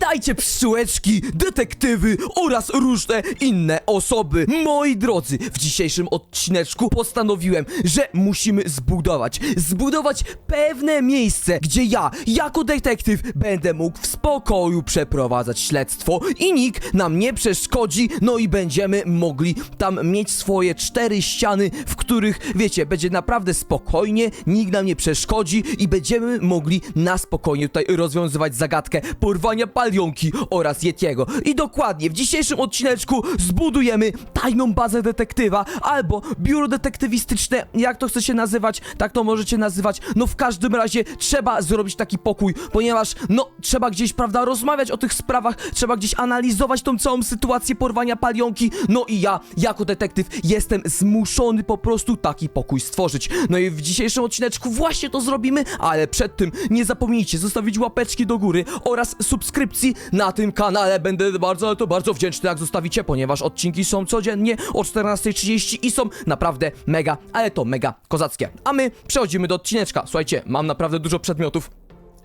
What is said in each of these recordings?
Witajcie pszczółeczki, detektywy oraz różne inne osoby. Moi drodzy, w dzisiejszym odcineczku postanowiłem, że musimy zbudować, zbudować pewne miejsce, gdzie ja, jako detektyw, będę mógł w spokoju przeprowadzać śledztwo i nikt nam nie przeszkodzi, no i będziemy mogli tam mieć swoje cztery ściany, w których, wiecie, będzie naprawdę spokojnie, nikt nam nie przeszkodzi i będziemy mogli na spokojnie tutaj rozwiązywać zagadkę porwania palionki oraz Yetiego. I dokładnie, w dzisiejszym odcineczku zbudujemy tajną bazę detektywa albo biuro detektywistyczne, jak to chce się nazywać, tak to możecie nazywać. No w każdym razie trzeba zrobić taki pokój, ponieważ no trzeba gdzieś, prawda, rozmawiać o tych sprawach, trzeba gdzieś analizować tą całą sytuację porwania palionki. No i ja, jako detektyw, jestem zmuszony po prostu taki pokój stworzyć. No i w dzisiejszym odcineczku właśnie to zrobimy, ale przed tym nie zapomnijcie zostawić łapeczki do góry oraz subskrypcji na tym kanale. Będę bardzo, ale to bardzo wdzięczny, jak zostawicie, ponieważ odcinki są codziennie o 14.30 i są naprawdę mega, ale to mega kozackie. A my przechodzimy do odcineczka. Słuchajcie, mam naprawdę dużo przedmiotów.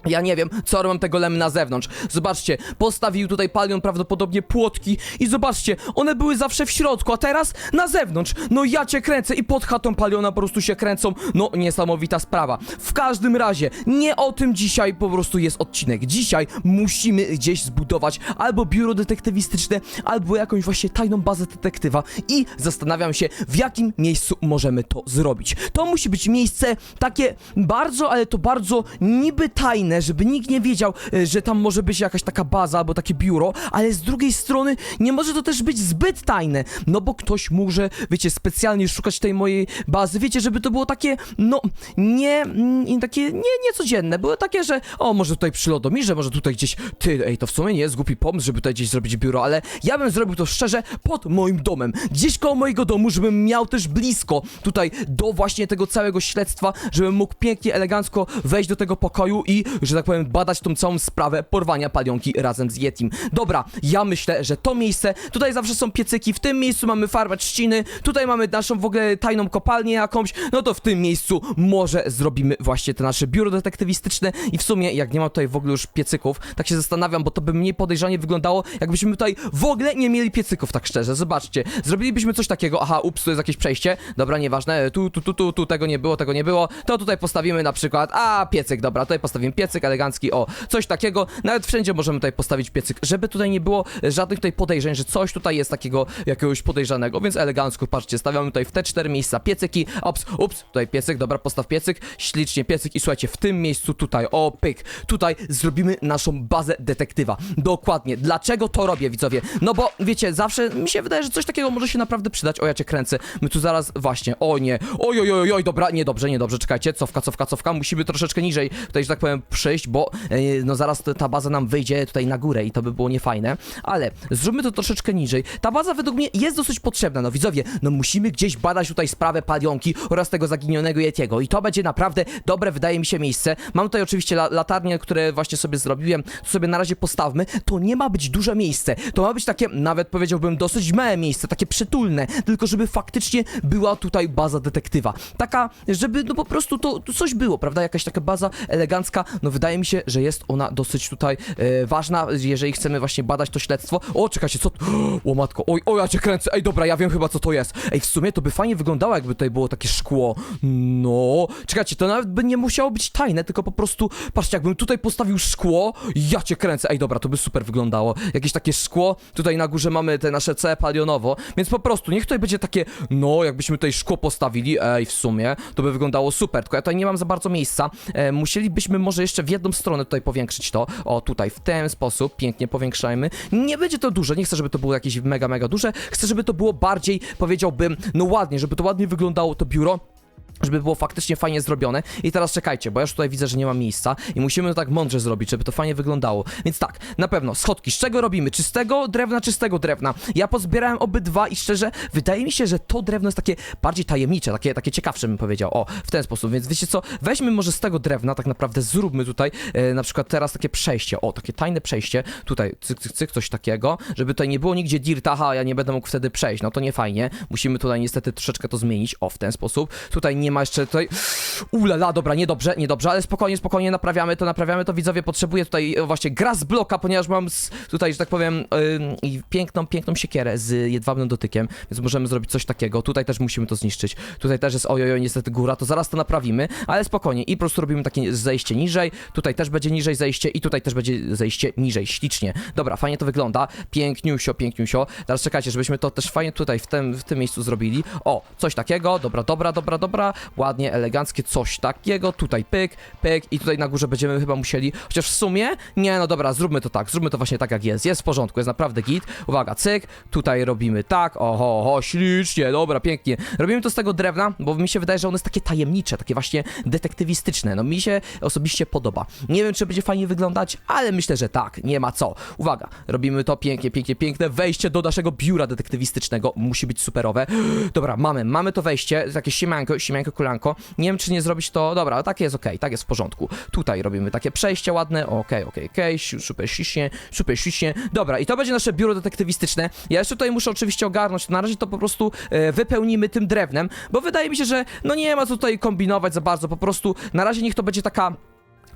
Ja nie wiem, co robią tego lemy na zewnątrz. Zobaczcie, postawił tutaj palion prawdopodobnie płotki i zobaczcie, one były zawsze w środku, a teraz na zewnątrz. No ja cię kręcę i pod chatą paliona po prostu się kręcą. No niesamowita sprawa. W każdym razie, nie o tym dzisiaj po prostu jest odcinek. Dzisiaj musimy gdzieś zbudować albo biuro detektywistyczne, albo jakąś właśnie tajną bazę detektywa i zastanawiam się, w jakim miejscu możemy to zrobić. To musi być miejsce takie bardzo, ale to bardzo niby tajne, żeby nikt nie wiedział, e, że tam może być jakaś taka baza albo takie biuro, ale z drugiej strony nie może to też być zbyt tajne, no bo ktoś może, wiecie, specjalnie szukać tej mojej bazy, wiecie, żeby to było takie, no, nie, mm, takie, nie, niecodzienne, było takie, że, o, może tutaj przy Lodomirze, może tutaj gdzieś, ty, ej, to w sumie nie jest głupi pomysł, żeby tutaj gdzieś zrobić biuro, ale ja bym zrobił to szczerze pod moim domem, gdzieś koło mojego domu, żebym miał też blisko tutaj do właśnie tego całego śledztwa, żebym mógł pięknie, elegancko wejść do tego pokoju i, że tak powiem, badać tą całą sprawę porwania palionki razem z Yetim. Dobra, ja myślę, że to miejsce, tutaj zawsze są piecyki, w tym miejscu mamy farbę trzciny, tutaj mamy naszą w ogóle tajną kopalnię jakąś, no to w tym miejscu może zrobimy właśnie te nasze biuro detektywistyczne i w sumie, jak nie ma tutaj w ogóle już piecyków, tak się zastanawiam, bo to by mniej podejrzanie wyglądało, jakbyśmy tutaj w ogóle nie mieli piecyków, tak szczerze, zobaczcie, zrobilibyśmy coś takiego, aha, ups, tu jest jakieś przejście, dobra, nieważne, tu, tu, tu, tu, tu, tego nie było, tego nie było, to tutaj postawimy na przykład, a, piecyk, dobra, tutaj postawimy piecyk elegancki, o, coś takiego, nawet wszędzie możemy tutaj postawić piecyk, żeby tutaj nie było żadnych tutaj podejrzeń, że coś tutaj jest takiego jakiegoś podejrzanego, więc elegancko, patrzcie, stawiamy tutaj w te cztery miejsca piecyki, ops, ups, tutaj piecyk, dobra, postaw piecyk, ślicznie piecyk i słuchajcie, w tym miejscu tutaj, o, pyk, tutaj zrobimy naszą bazę detektywa, dokładnie, dlaczego to robię, widzowie, no bo, wiecie, zawsze mi się wydaje, że coś takiego może się naprawdę przydać, o, ja cię kręcę, my tu zaraz, właśnie, o nie, oj, oj, oj, oj, dobra, niedobrze, niedobrze, czekajcie, cofka, cofka, cofka, musimy troszeczkę niżej. Tutaj, że tak powiem, przejść, bo, e, no zaraz ta- ta baza nam wyjdzie tutaj na górę i to by było niefajne, ale zróbmy to troszeczkę niżej, ta baza według mnie jest dosyć potrzebna, no widzowie, no musimy gdzieś badać tutaj sprawę palionki oraz tego zaginionego Yetiego i to będzie naprawdę dobre, wydaje mi się, miejsce, mam tutaj oczywiście la latarnie, które właśnie sobie zrobiłem, to sobie na razie postawmy, to nie ma być duże miejsce, to ma być takie, nawet powiedziałbym, dosyć małe miejsce, takie przytulne, tylko żeby faktycznie była tutaj baza detektywa, taka, żeby no po prostu to, to coś było, prawda, jakaś taka baza elegancka, no wydaje mi się, że jest ona dosyć tutaj e, ważna, jeżeli chcemy właśnie badać to śledztwo, o, czekajcie, co, o matko, oj, oj, ja cię kręcę, ej, dobra, ja wiem chyba, co to jest, ej, w sumie to by fajnie wyglądało, jakby tutaj było takie szkło, no, czekajcie, to nawet by nie musiało być tajne, tylko po prostu, patrzcie, jakbym tutaj postawił szkło, ja cię kręcę, ej, dobra, to by super wyglądało, jakieś takie szkło, tutaj na górze mamy te nasze C palionowo, więc po prostu, niech tutaj będzie takie, no, jakbyśmy tutaj szkło postawili, ej, w sumie, to by wyglądało super, tylko ja tutaj nie mam za bardzo miejsca, e, musielibyśmy może jeszcze w jedną stronę tutaj powiększyć to, o, tutaj, w ten sposób, pięknie powiększajmy, nie będzie to duże, nie chcę, żeby to było jakieś mega, mega duże, chcę, żeby to było bardziej, powiedziałbym, no ładnie, żeby to ładnie wyglądało to biuro, żeby było faktycznie fajnie zrobione. I teraz czekajcie, bo ja już tutaj widzę, że nie ma miejsca i musimy to tak mądrze zrobić, żeby to fajnie wyglądało. Więc tak, na pewno, schodki, z czego robimy? Czystego drewna, czystego drewna. Ja pozbierałem obydwa i szczerze, wydaje mi się, że to drewno jest takie bardziej tajemnicze, takie, takie ciekawsze bym powiedział. O, w ten sposób, więc wiecie co, weźmy może z tego drewna, tak naprawdę zróbmy tutaj e, na przykład teraz takie przejście, o, takie tajne przejście, tutaj, cyk, cyk, cyk, coś takiego, żeby tutaj nie było nigdzie dirta, aha, ja nie będę mógł wtedy przejść, no to nie fajnie, musimy tutaj niestety troszeczkę to zmienić, o, w ten sposób, tutaj nie nie ma jeszcze tutaj... Ulala, dobra, niedobrze, niedobrze, ale spokojnie, spokojnie, naprawiamy to, naprawiamy to, widzowie, potrzebuję tutaj e, właśnie gra z bloka, ponieważ mam z, tutaj, że tak powiem, i piękną, piękną siekierę z jedwabnym dotykiem, więc możemy zrobić coś takiego, tutaj też musimy to zniszczyć, tutaj też jest ojojo, niestety góra, to zaraz to naprawimy, ale spokojnie. I po prostu robimy takie zejście niżej, tutaj też będzie niżej zejście i tutaj też będzie zejście niżej, ślicznie. Dobra, fajnie to wygląda, piękniusio, piękniusio, teraz czekajcie, żebyśmy to też fajnie tutaj w tym, w tym miejscu zrobili, o, coś takiego, dobra, dobra, dobra, dobra, ładnie, eleganckie, coś takiego, tutaj pyk, pyk i tutaj na górze będziemy chyba musieli, chociaż w sumie, nie, no dobra, zróbmy to tak, zróbmy to właśnie tak jak jest, jest w porządku, jest naprawdę git, uwaga, cyk, tutaj robimy tak, oho, oho, ślicznie, dobra, pięknie, robimy to z tego drewna, bo mi się wydaje, że ono jest takie tajemnicze, takie właśnie detektywistyczne, no mi się osobiście podoba, nie wiem, czy będzie fajnie wyglądać, ale myślę, że tak, nie ma co, uwaga, robimy to pięknie, pięknie, piękne, wejście do naszego biura detektywistycznego, musi być superowe, dobra, mamy, mamy to wejście, takie siemanko, siemanko, kulanko, nie wiem, czy nie zrobić to, dobra, tak jest okej, tak jest w porządku, tutaj robimy takie przejście ładne, okej, okej, si- super ślicznie, super ślicznie, dobra, i to będzie nasze biuro detektywistyczne, ja jeszcze tutaj muszę oczywiście ogarnąć, na razie to po prostu e, wypełnimy tym drewnem, bo wydaje mi się, że no nie ma co tutaj kombinować za bardzo, po prostu na razie niech to będzie taka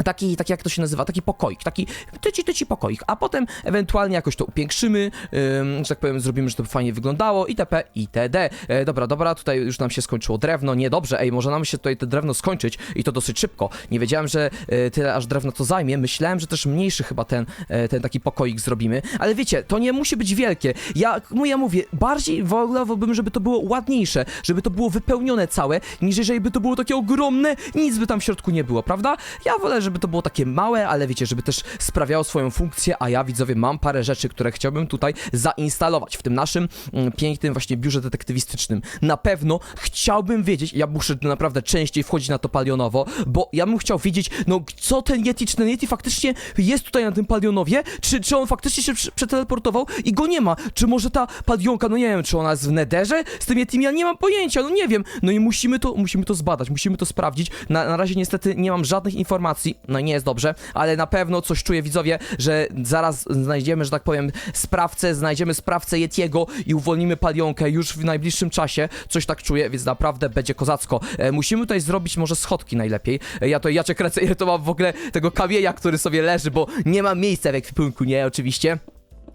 Taki, taki jak to się nazywa, taki pokoik, taki tyci, tyci pokoik, a potem ewentualnie jakoś to upiększymy, ym, że tak powiem, zrobimy, że to fajnie wyglądało, itp., itd. E, dobra, dobra, tutaj już nam się skończyło drewno, niedobrze, ej, może nam się tutaj te drewno skończyć i to dosyć szybko. Nie wiedziałem, że e, tyle aż drewno to zajmie, myślałem, że też mniejszy chyba ten, e, ten taki pokoik zrobimy, ale wiecie, to nie musi być wielkie. Ja, no ja mówię, bardziej wolałbym, żeby to było ładniejsze, żeby to było wypełnione całe, niż jeżeli by to było takie ogromne, nic by tam w środku nie było, prawda? Ja wolę, żeby to było takie małe, ale wiecie, żeby też sprawiało swoją funkcję, a ja widzowie mam parę rzeczy, które chciałbym tutaj zainstalować w tym naszym mm, pięknym właśnie biurze detektywistycznym. Na pewno chciałbym wiedzieć, ja muszę naprawdę częściej wchodzić na to palionowo, bo ja bym chciał wiedzieć, no co ten Yeti, czy ten Yeti faktycznie jest tutaj na tym palionowie, czy, czy on faktycznie się prze- przeteleportował i go nie ma, czy może ta palionka, no nie wiem, czy ona jest w nederze z tym Yetim, ja nie mam pojęcia, no nie wiem, no i musimy to, musimy to zbadać, musimy to sprawdzić, na, na razie niestety nie mam żadnych informacji, no nie jest dobrze, ale na pewno coś czuję widzowie, że zaraz znajdziemy, że tak powiem, sprawcę, znajdziemy sprawcę Yetiego i uwolnimy palionkę już w najbliższym czasie, coś tak czuję, więc naprawdę będzie kozacko. E, musimy tutaj zrobić może schodki najlepiej, e, ja to, ja cię kręcę, ile to mam w ogóle tego kamienia, który sobie leży, bo nie ma miejsca w ekwipunku, nie, oczywiście.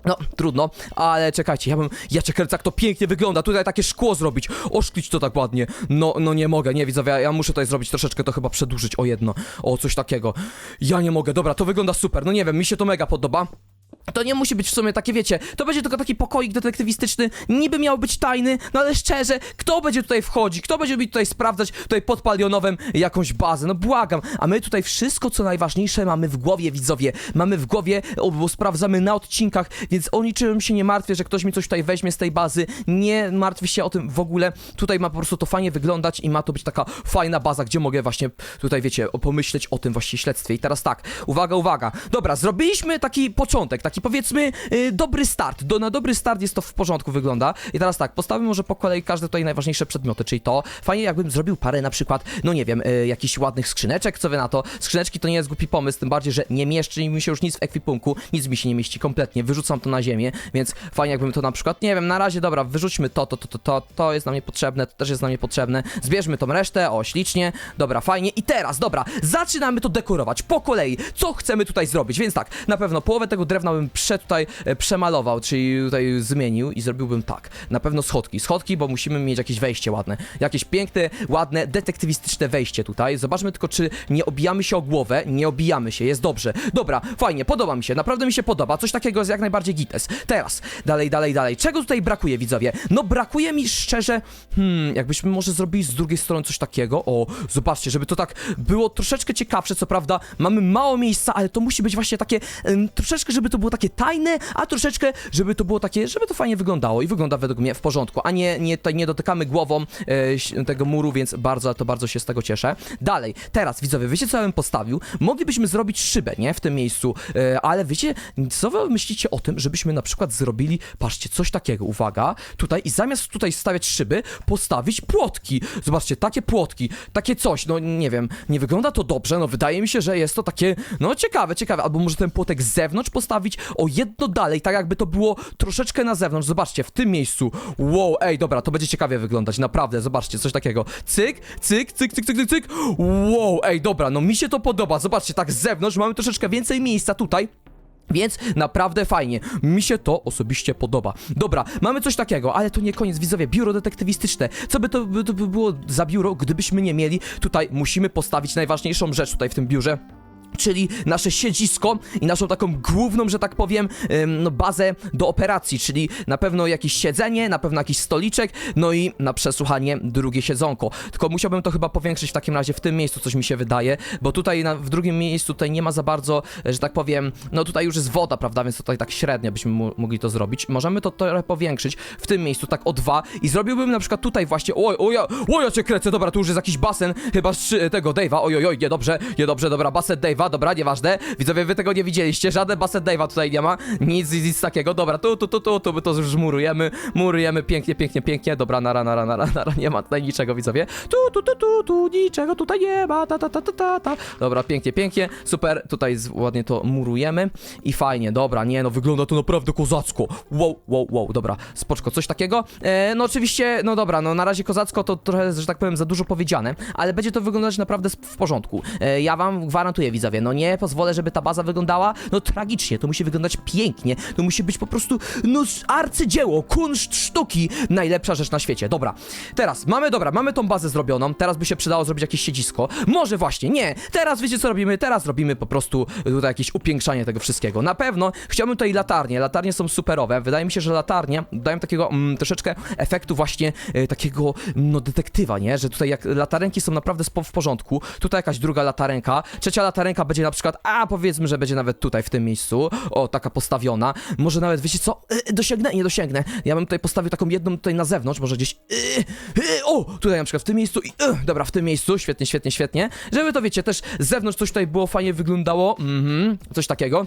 No, trudno, ale czekajcie, ja bym, ja kręcę, jak to pięknie wygląda, tutaj takie szkło zrobić, oszklić to tak ładnie, no, no nie mogę, nie widzowie, ja, ja muszę tutaj zrobić troszeczkę, to chyba przedłużyć o jedno, o coś takiego, ja nie mogę, dobra, to wygląda super, no nie wiem, mi się to mega podoba, to nie musi być w sumie takie, wiecie, to będzie tylko taki pokoik detektywistyczny, niby miał być tajny, no ale szczerze, kto będzie tutaj wchodzić, kto będzie mi tutaj sprawdzać tutaj pod palionowem jakąś bazę, no błagam, a my tutaj wszystko co najważniejsze mamy w głowie, widzowie, mamy w głowie, bo sprawdzamy na odcinkach, więc o niczym się nie martwię, że ktoś mi coś tutaj weźmie z tej bazy, nie martwię się o tym w ogóle, tutaj ma po prostu to fajnie wyglądać i ma to być taka fajna baza, gdzie mogę właśnie tutaj, wiecie, pomyśleć o tym właśnie śledztwie. I teraz tak, uwaga, uwaga, dobra, zrobiliśmy taki początek, taki powiedzmy y, dobry start, Do, na dobry start jest to w porządku wygląda. I teraz tak, postawmy może po kolei każde tutaj najważniejsze przedmioty, czyli to, fajnie jakbym zrobił parę na przykład, no nie wiem, y, jakichś ładnych skrzyneczek, co wy na to, skrzyneczki to nie jest głupi pomysł, tym bardziej, że nie mieszczy mi się już nic w ekwipunku, nic mi się nie mieści kompletnie, wyrzucam to na ziemię, więc fajnie jakbym to na przykład, nie wiem, na razie dobra, wyrzućmy to, to, to, to, to, to jest nam niepotrzebne, to też jest nam niepotrzebne, zbierzmy tą resztę, o ślicznie, dobra, fajnie. I teraz, dobra, zaczynamy to dekorować po kolei, co chcemy tutaj zrobić, więc tak, na pewno połowę tego drewna bym prze tutaj e, przemalował, czyli tutaj zmienił i zrobiłbym tak, na pewno schodki, schodki, bo musimy mieć jakieś wejście ładne, jakieś piękne, ładne, detektywistyczne wejście tutaj, zobaczmy tylko, czy nie obijamy się o głowę, nie obijamy się, jest dobrze, dobra, fajnie, podoba mi się, naprawdę mi się podoba, coś takiego jest jak najbardziej gites, teraz, dalej, dalej, dalej, czego tutaj brakuje, widzowie, no brakuje mi szczerze, hmm, jakbyśmy może zrobili z drugiej strony coś takiego, o, zobaczcie, żeby to tak było troszeczkę ciekawsze, co prawda, mamy mało miejsca, ale to musi być właśnie takie, troszeczkę, żeby to było takie tajne, a troszeczkę, żeby to było takie, żeby to fajnie wyglądało i wygląda według mnie w porządku, a nie, nie, tutaj nie dotykamy głową e, tego muru, więc bardzo, to bardzo się z tego cieszę. Dalej, teraz widzowie, wiecie co ja bym postawił? Moglibyśmy zrobić szybę, nie? W tym miejscu, e, ale wiecie, co wy myślicie o tym, żebyśmy na przykład zrobili, patrzcie, coś takiego, uwaga, tutaj i zamiast tutaj stawiać szyby, postawić płotki. Zobaczcie, takie płotki, takie coś, no nie wiem, nie wygląda to dobrze, no wydaje mi się, że jest to takie, no ciekawe, ciekawe, albo może ten płotek z zewnątrz postawić, o jedno dalej, tak jakby to było troszeczkę na zewnątrz. Zobaczcie, w tym miejscu. Wow, ej, dobra, to będzie ciekawie wyglądać, naprawdę, zobaczcie, coś takiego. Cyk, cyk, cyk, cyk, cyk, cyk, cyk. Wow, ej, dobra, no mi się to podoba. Zobaczcie, tak z zewnątrz mamy troszeczkę więcej miejsca tutaj. Więc naprawdę fajnie. Mi się to osobiście podoba. Dobra, mamy coś takiego, ale to nie koniec, widzowie. Biuro detektywistyczne. Co by to, by to by było za biuro, gdybyśmy nie mieli? Tutaj musimy postawić najważniejszą rzecz tutaj w tym biurze. Czyli nasze siedzisko i naszą taką główną, że tak powiem, no bazę do operacji, czyli na pewno jakieś siedzenie, na pewno jakiś stoliczek, no i na przesłuchanie drugie siedzonko. Tylko musiałbym to chyba powiększyć w takim razie w tym miejscu, coś mi się wydaje, bo tutaj na, w drugim miejscu tutaj nie ma za bardzo, że tak powiem, no tutaj już jest woda, prawda, więc tutaj tak średnio byśmy mogli to zrobić. Możemy to trochę powiększyć w tym miejscu, tak o dwa i zrobiłbym na przykład tutaj właśnie, oj, oj, oj, ja cię krecę, dobra, tu już jest jakiś basen, chyba z tego Dave'a, oj, oj, oj, niedobrze, niedobrze, dobra, basen Dave'a, dobra, nieważne, widzowie, wy tego nie widzieliście, żaden basen Dave'a tutaj nie ma, nic, nic, nic takiego, dobra, tu, tu, tu, tu, tu, my to już murujemy, murujemy, pięknie, pięknie, pięknie, dobra, nara, nara, nara, nara, nie ma tutaj niczego, widzowie, tu, tu, tu, tu, tu, niczego tutaj nie ma, ta, ta, ta, ta, ta, ta, dobra, pięknie, pięknie, super, tutaj ładnie to murujemy. I fajnie, dobra, nie, no, wygląda to naprawdę kozacko, wow, wow, wow, dobra, spoczko, coś takiego, e, no oczywiście, no dobra, no na razie kozacko to trochę, że tak powiem, za dużo powiedziane, ale będzie to wyglądać naprawdę w porządku, e, ja wam gwarantuję, widzowie, no nie pozwolę, żeby ta baza wyglądała, no tragicznie, to musi wyglądać pięknie, to musi być po prostu, no arcydzieło, kunszt sztuki, najlepsza rzecz na świecie, dobra, teraz, mamy, dobra, mamy tą bazę zrobioną, teraz by się przydało zrobić jakieś siedzisko, może właśnie, nie, teraz wiecie co robimy, teraz robimy po prostu tutaj jakieś upiększanie tego wszystkiego, na pewno chciałbym tutaj latarnie, latarnie są superowe, wydaje mi się, że latarnie dają takiego mm, troszeczkę efektu właśnie e, takiego, no detektywa, nie, że tutaj jak latarenki są naprawdę w porządku, tutaj jakaś druga latarenka, trzecia latarenka będzie na przykład, a powiedzmy, że będzie nawet tutaj w tym miejscu, o, taka postawiona, może nawet, wiecie co, e, dosięgnę, nie dosięgnę, ja bym tutaj postawił taką jedną tutaj na zewnątrz, może gdzieś, e, e, o, tutaj na przykład w tym miejscu i, e, dobra, w tym miejscu, świetnie, świetnie, świetnie, żeby to, wiecie, też z zewnątrz coś tutaj było fajnie wyglądało, mhm, coś takiego.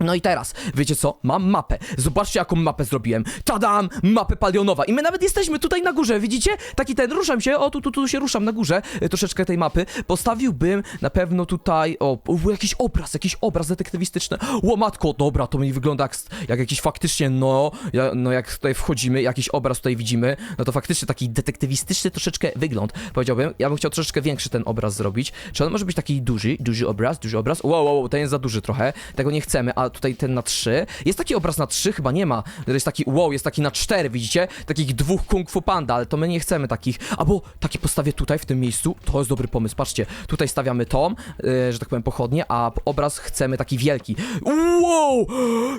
No i teraz, wiecie co? Mam mapę. Zobaczcie, jaką mapę zrobiłem. Tadam! Mapę palionowa. I my nawet jesteśmy tutaj na górze, widzicie? Taki ten, ruszam się, o, tu, tu, tu się ruszam na górze, e, troszeczkę tej mapy. Postawiłbym na pewno tutaj, o, jakiś obraz, jakiś obraz detektywistyczny. Łomatko, dobra, to mi wygląda jak, jak jakiś faktycznie, no, ja, no jak tutaj wchodzimy, jakiś obraz tutaj widzimy, no to faktycznie taki detektywistyczny troszeczkę wygląd, powiedziałbym. Ja bym chciał troszeczkę większy ten obraz zrobić. Czy on może być taki duży, duży obraz, duży obraz? Wow, wow, wow, ten jest za duży trochę, tego nie chcemy, tutaj ten na 3. Jest taki obraz na 3? Chyba nie ma. To jest taki, wow, jest taki na 4, widzicie? Takich dwóch kung fu panda, ale to my nie chcemy takich. Albo taki postawię tutaj, w tym miejscu. To jest dobry pomysł, patrzcie. Tutaj stawiamy to, yy, że tak powiem, pochodnie, a obraz chcemy taki wielki. Wow!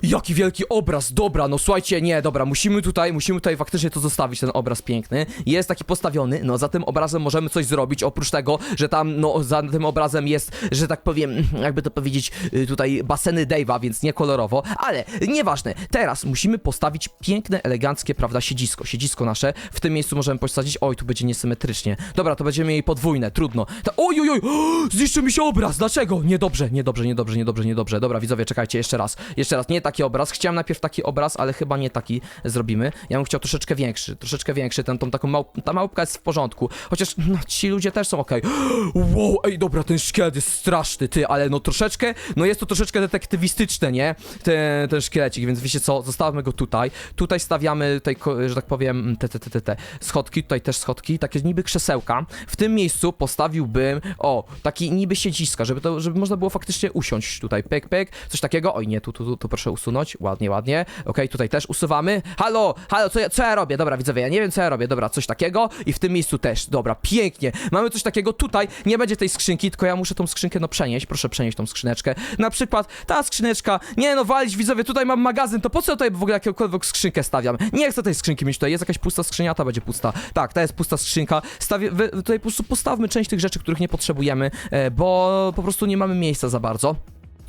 Jaki wielki obraz, dobra, no słuchajcie, nie, dobra, musimy tutaj, musimy tutaj faktycznie to zostawić, ten obraz piękny. Jest taki postawiony, no za tym obrazem możemy coś zrobić, oprócz tego, że tam, no za tym obrazem jest, że tak powiem, jakby to powiedzieć, yy, tutaj baseny Dave'a, więc nie kolorowo, ale nieważne. Teraz musimy postawić piękne, eleganckie, prawda, siedzisko. Siedzisko nasze. W tym miejscu możemy posadzić. Oj, tu będzie niesymetrycznie. Dobra, to będziemy mieli podwójne, trudno. Ta, oj, oj, oj! Zniszczył mi się obraz! Dlaczego? Niedobrze, niedobrze, niedobrze, niedobrze, niedobrze. Dobra, widzowie, czekajcie, jeszcze raz. Jeszcze raz, nie taki obraz. Chciałem najpierw taki obraz, ale chyba nie taki zrobimy. Ja bym chciał troszeczkę większy, troszeczkę większy. Ten, tą taką małp... Ta małpka jest w porządku. Chociaż, no, ci ludzie też są okej. Wow, ej, dobra, ten szkielet jest straszny, ty, ale no troszeczkę, no jest to troszeczkę detektywistyczne, nie? Ten, ten szkielecik, więc wiecie co, zostawmy go tutaj. Tutaj stawiamy, tutaj, że tak powiem, te, te, te, te, te schodki, tutaj też schodki, takie niby krzesełka. W tym miejscu postawiłbym, o, taki niby siedziska, żeby to, żeby można było faktycznie usiąść tutaj, pyk, pyk, coś takiego. Oj, nie, tu, tu, tu, tu proszę usunąć, ładnie, ładnie. Okej, tutaj też usuwamy. Halo, halo, co ja, co ja robię? Dobra, widzowie, ja nie wiem, co ja robię. Dobra, coś takiego i w tym miejscu też. Dobra, pięknie. Mamy coś takiego tutaj, nie będzie tej skrzynki, tylko ja muszę tą skrzynkę, no przenieść, proszę przenieść tą skrzyneczkę. Na przykład ta skrzyneczka, nie no, walić widzowie, tutaj mam magazyn, to po co tutaj w ogóle jakąkolwiek skrzynkę stawiam? Nie chcę tej skrzynki mieć tutaj, jest jakaś pusta skrzynia, ta będzie pusta. Tak, ta jest pusta skrzynka. Stawię, wy, tutaj po prostu postawmy część tych rzeczy, których nie potrzebujemy, e, bo po prostu nie mamy miejsca za bardzo.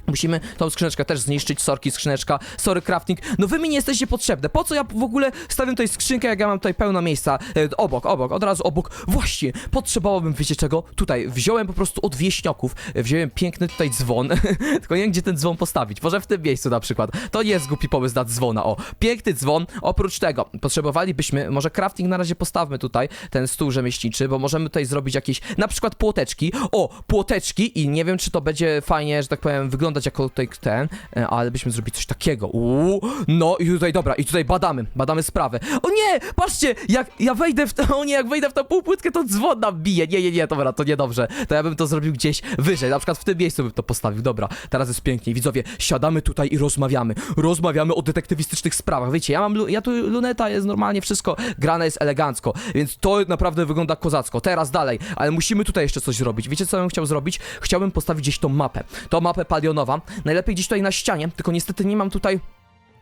Musimy tą skrzyneczkę też zniszczyć, sorki skrzyneczka, sorry crafting, no wy mi nie jesteście potrzebne, po co ja w ogóle stawiam tutaj skrzynkę, jak ja mam tutaj pełno miejsca, e, obok, obok, od razu obok, właśnie, potrzebowałbym, wiecie czego, tutaj, wziąłem po prostu od wieśniaków, e, wziąłem piękny tutaj dzwon, tylko nie wiem, gdzie ten dzwon postawić, może w tym miejscu na przykład, to nie jest głupi pomysł na dzwona, o, piękny dzwon, oprócz tego, potrzebowalibyśmy, może crafting na razie postawmy tutaj, ten stół rzemieślniczy, bo możemy tutaj zrobić jakieś, na przykład płoteczki, o, płoteczki i nie wiem, czy to będzie fajnie, że tak powiem, wyglądać wyglądać jako tutaj ten, e, ale byśmy zrobili coś takiego. Uuu, no i tutaj, dobra, i tutaj badamy, badamy sprawę. O patrzcie, jak ja wejdę w to, o nie, jak wejdę w tą półpłytkę, to dzwon nam bije. Nie, nie, nie, dobra, to niedobrze. To ja bym to zrobił gdzieś wyżej, na przykład w tym miejscu bym to postawił. Dobra, teraz jest pięknie. Widzowie, siadamy tutaj i rozmawiamy. Rozmawiamy o detektywistycznych sprawach. Wiecie, ja mam, ja tu luneta, jest normalnie wszystko, grane jest elegancko, więc to naprawdę wygląda kozacko. Teraz dalej, ale musimy tutaj jeszcze coś zrobić. Wiecie, co bym chciał zrobić? Chciałbym postawić gdzieś tą mapę. Tą mapę palionowa. Najlepiej gdzieś tutaj na ścianie, tylko niestety nie mam tutaj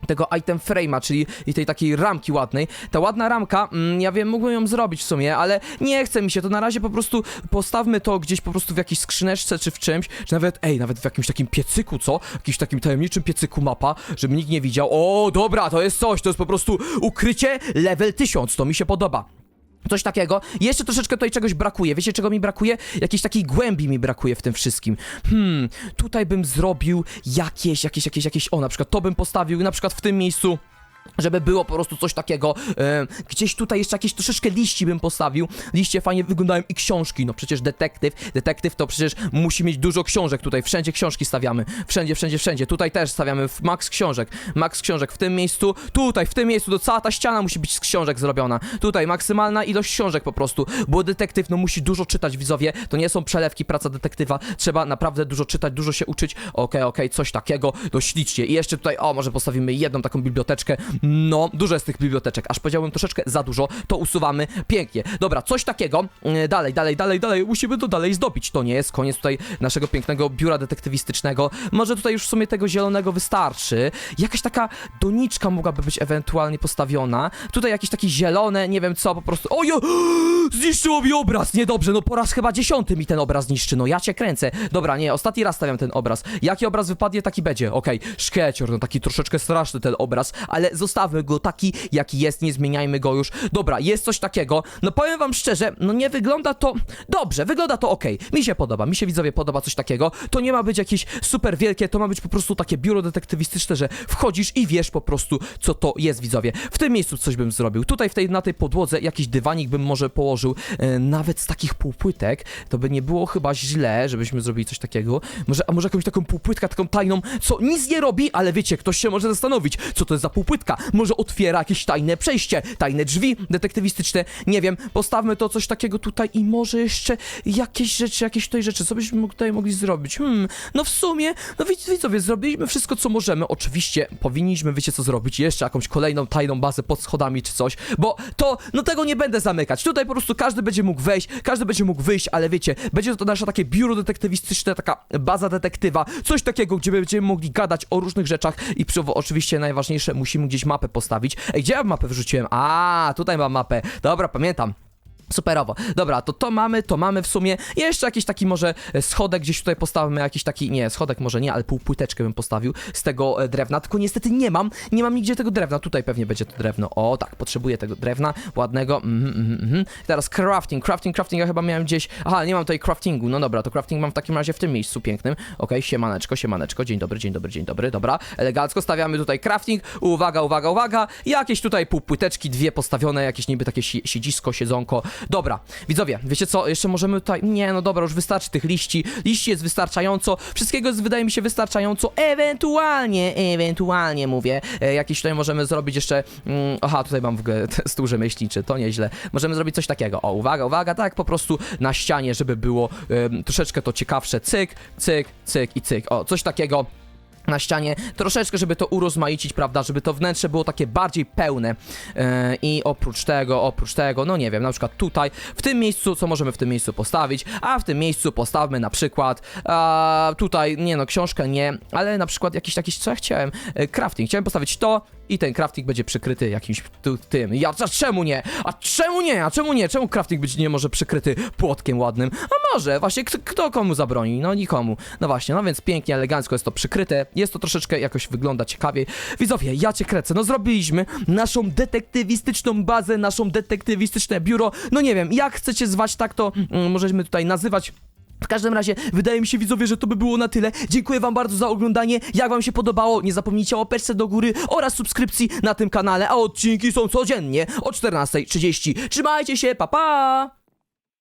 tego item frame'a, czyli i tej takiej ramki ładnej. Ta ładna ramka, mm, ja wiem, mógłbym ją zrobić w sumie, ale nie chce mi się, to na razie po prostu postawmy to gdzieś po prostu w jakiejś skrzyneczce czy w czymś, czy nawet, ej, nawet w jakimś takim piecyku, co? Jakimś takim tajemniczym piecyku mapa, żeby nikt nie widział. O, dobra, to jest coś, to jest po prostu ukrycie level 1000, to mi się podoba. Coś takiego. Jeszcze troszeczkę tutaj czegoś brakuje. Wiecie, czego mi brakuje? Jakiejś takiej głębi mi brakuje w tym wszystkim. Hmm, tutaj bym zrobił jakieś, jakieś, jakieś, jakieś, o, na przykład to bym postawił, na przykład w tym miejscu. Żeby było po prostu coś takiego. E, gdzieś tutaj jeszcze jakieś troszeczkę liści bym postawił. Liście fajnie wyglądają i książki. No przecież detektyw, detektyw to przecież musi mieć dużo książek tutaj. Wszędzie książki stawiamy. Wszędzie, wszędzie, wszędzie. Tutaj też stawiamy max książek. Max książek w tym miejscu. Tutaj, w tym miejscu. To cała ta ściana musi być z książek zrobiona. Tutaj maksymalna ilość książek po prostu. Bo detektyw no musi dużo czytać, widzowie. To nie są przelewki, praca detektywa. Trzeba naprawdę dużo czytać, dużo się uczyć. Okej, okej, coś takiego. No ślicznie. I jeszcze tutaj, o, może postawimy jedną taką biblioteczkę. No, dużo jest tych biblioteczek, aż powiedziałbym troszeczkę za dużo, to usuwamy, pięknie. Dobra, coś takiego, Yy, dalej, dalej, dalej, dalej, musimy to dalej zdobić, to nie jest koniec tutaj naszego pięknego biura detektywistycznego, może tutaj już w sumie tego zielonego wystarczy, jakaś taka doniczka mogłaby być ewentualnie postawiona, tutaj jakieś takie zielone, nie wiem co, po prostu, ojo, zniszczyło mi obraz, niedobrze, no po raz chyba dziesiąty mi ten obraz niszczy, no ja cię kręcę, dobra, nie, ostatni raz stawiam ten obraz, jaki obraz wypadnie, taki będzie, okej, szkecior, no taki troszeczkę straszny ten obraz, ale zostawmy go taki, jaki jest, nie zmieniajmy go już. Dobra, jest coś takiego. No powiem wam szczerze, no nie wygląda to dobrze, wygląda to ok. Mi się podoba, mi się widzowie podoba coś takiego. To nie ma być jakieś super wielkie, to ma być po prostu takie biuro detektywistyczne, że wchodzisz i wiesz po prostu, co to jest, widzowie. W tym miejscu coś bym zrobił. Tutaj w tej, na tej podłodze jakiś dywanik bym może położył, e, nawet z takich półpłytek. To by nie było chyba źle, żebyśmy zrobili coś takiego. Może, a może jakąś taką półpłytkę, taką tajną, co nic nie robi, ale wiecie, ktoś się może zastanowić, co to jest za półpłytka. Może otwiera jakieś tajne przejście, tajne drzwi detektywistyczne, nie wiem, postawmy to coś takiego tutaj i może jeszcze jakieś rzeczy, jakieś tutaj rzeczy, co byśmy tutaj mogli zrobić? Hmm, no w sumie, no widz- widzowie, zrobiliśmy wszystko, co możemy, oczywiście powinniśmy, wiecie co zrobić, jeszcze jakąś kolejną tajną bazę pod schodami czy coś, bo to, no tego nie będę zamykać, tutaj po prostu każdy będzie mógł wejść, każdy będzie mógł wyjść, ale wiecie, będzie to nasze takie biuro detektywistyczne, taka baza detektywa, coś takiego, gdzie będziemy mogli gadać o różnych rzeczach i przy, oczywiście najważniejsze, musimy gdzieś mapę postawić. Ej, gdzie ja mapę wrzuciłem? A, tutaj mam mapę. Dobra, pamiętam. Superowo. Dobra, to to mamy, to mamy w sumie. Jeszcze jakiś taki może e, schodek gdzieś tutaj postawimy, jakiś taki, nie, schodek może nie, ale półpłyteczkę bym postawił z tego e, drewna, tylko niestety nie mam, nie mam nigdzie tego drewna, tutaj pewnie będzie to drewno. O, tak, potrzebuję tego drewna, ładnego, mhm, mhm, mhm. Teraz crafting, crafting, crafting, ja chyba miałem gdzieś, aha, nie mam tutaj craftingu, no dobra, to crafting mam w takim razie w tym miejscu pięknym. Okej, siemaneczko, siemaneczko, dzień dobry, dzień dobry, dzień dobry, dobra, elegancko stawiamy tutaj crafting, uwaga, uwaga, uwaga, jakieś tutaj półpłyteczki, dwie postawione, jakieś niby takie si siedzisko, siedzonko, Dobra, widzowie, wiecie co, jeszcze możemy tutaj, nie no dobra, już wystarczy tych liści, liści jest wystarczająco, wszystkiego jest, wydaje mi się wystarczająco, ewentualnie, ewentualnie mówię, e, jakieś tutaj możemy zrobić jeszcze, mm, aha, tutaj mam w ogóle te stół rzemieślniczy, to nieźle, możemy zrobić coś takiego, o, uwaga, uwaga, tak, po prostu na ścianie, żeby było troszeczkę to ciekawsze, cyk, cyk, cyk i cyk, o, coś takiego, na ścianie, troszeczkę, żeby to urozmaicić, prawda, żeby to wnętrze było takie bardziej pełne. E, i oprócz tego, oprócz tego, no nie wiem, na przykład tutaj, w tym miejscu, co możemy w tym miejscu postawić, a w tym miejscu postawmy na przykład, a, tutaj, nie no, książkę nie, ale na przykład jakiś taki, co ja chciałem, e, crafting, chciałem postawić to i ten crafting będzie przykryty jakimś tu, tym, ja, a czemu nie, a czemu nie, a czemu nie, czemu crafting być nie może przykryty płotkiem ładnym, a może, właśnie, kto, kto komu zabroni, no nikomu, no właśnie, no więc pięknie, elegancko jest to przykryte, jest to troszeczkę jakoś wygląda ciekawiej. Widzowie, ja cię krecę, no zrobiliśmy naszą detektywistyczną bazę, naszą detektywistyczne biuro. No nie wiem, jak chcecie zwać tak to mm, możemy tutaj nazywać. W każdym razie, wydaje mi się widzowie, że to by było na tyle. Dziękuję wam bardzo za oglądanie. Jak wam się podobało, nie zapomnijcie o łapeczce do góry oraz subskrypcji na tym kanale, a odcinki są codziennie o 14.30. Trzymajcie się, pa pa!